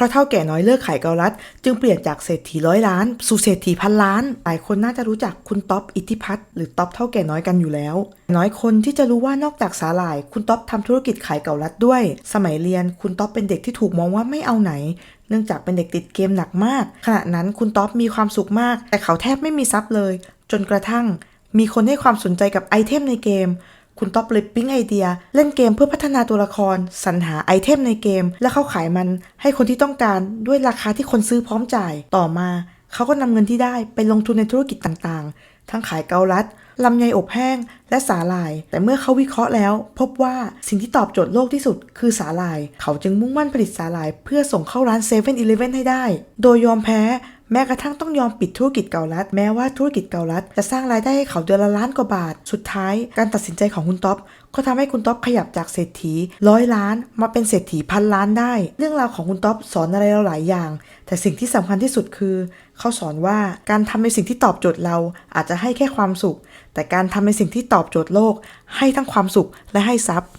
ราะเท่าแก่น้อยเลิกขายเกาลัด จึงเปลี่ยนจากเศรษฐีร้อยล้าน สู่เศรษฐีพันล้าน หลายคนน่าจะรู้จักคุณต๊อปอิทธิพัฒน์หรือต๊อปเท่าแก่น้อยกันอยู่แล้ว น้อยคนที่จะรู้ว่านอกจากสาหร่าย คุณต๊อปทำธุรกิจขายเกาลัดด้วย สมัยเรียนคุณต๊อปเป็นเด็กที่ถูกมองว่าไม่เอาไหน เนื่องจากเป็นเด็กติดเกมหนักมาก ขณะนั้นคุณต๊อปมีความสุขมาก แต่เขาแทบไม่มีทรัพย์เลย จนกระทั่ง มีคนให้ความสนใจกับไอเทมในเกม คุณต๊อปเลยปิ๊งไอเดีย เล่นเกมเพื่อพัฒนาตัวละคร สรรหาไอเทมในเกม และเข้าขายมันให้คนที่ต้องการด้วยราคาที่คนซื้อพร้อมจ่ายต่อมา เขาก็นำเงินที่ได้ไปลงทุนในธุรกิจต่างๆ ทั้งขายเกาลัดลำไยอบแห้งและสาหร่าย แต่เมื่อเขาวิเคราะห์แล้ว พบว่าสิ่งที่ตอบโจทย์โลกที่สุดคือสาหร่าย เขาจึงมุ่งมั่นผลิตสาหร่าย เพื่อส่งเข้าร้าน7 e เ e ่ e อให้ได้ โดยยอมแพ้ แม้กระทั่งต้องยอมปิดธุรกิจเกาลัดแม้ว่าธุรกิจเกาลัดจะสร้างรายได้ให้เขาเดือนละล้านกว่าบาท สุดท้าย การตัดสินใจของคุณท็อปก็ทำให้คุณท็อปขยับจากเศรษฐีร้อยล้านมาเป็นเศรษฐีพันล้านได้ เรื่องราวของคุณท็อปสอนอะไรเราหลายอย่าง แต่สิ่งที่สำคัญที่สุดคือ เขาสอนว่าการทำในสิ่งที่ตอบโจทย์เราอาจจะให้แค่ความสุข แต่การทำในสิ่งที่ตอบโจทย์โลก ให้ทั้งความสุขและให้ทรัพย์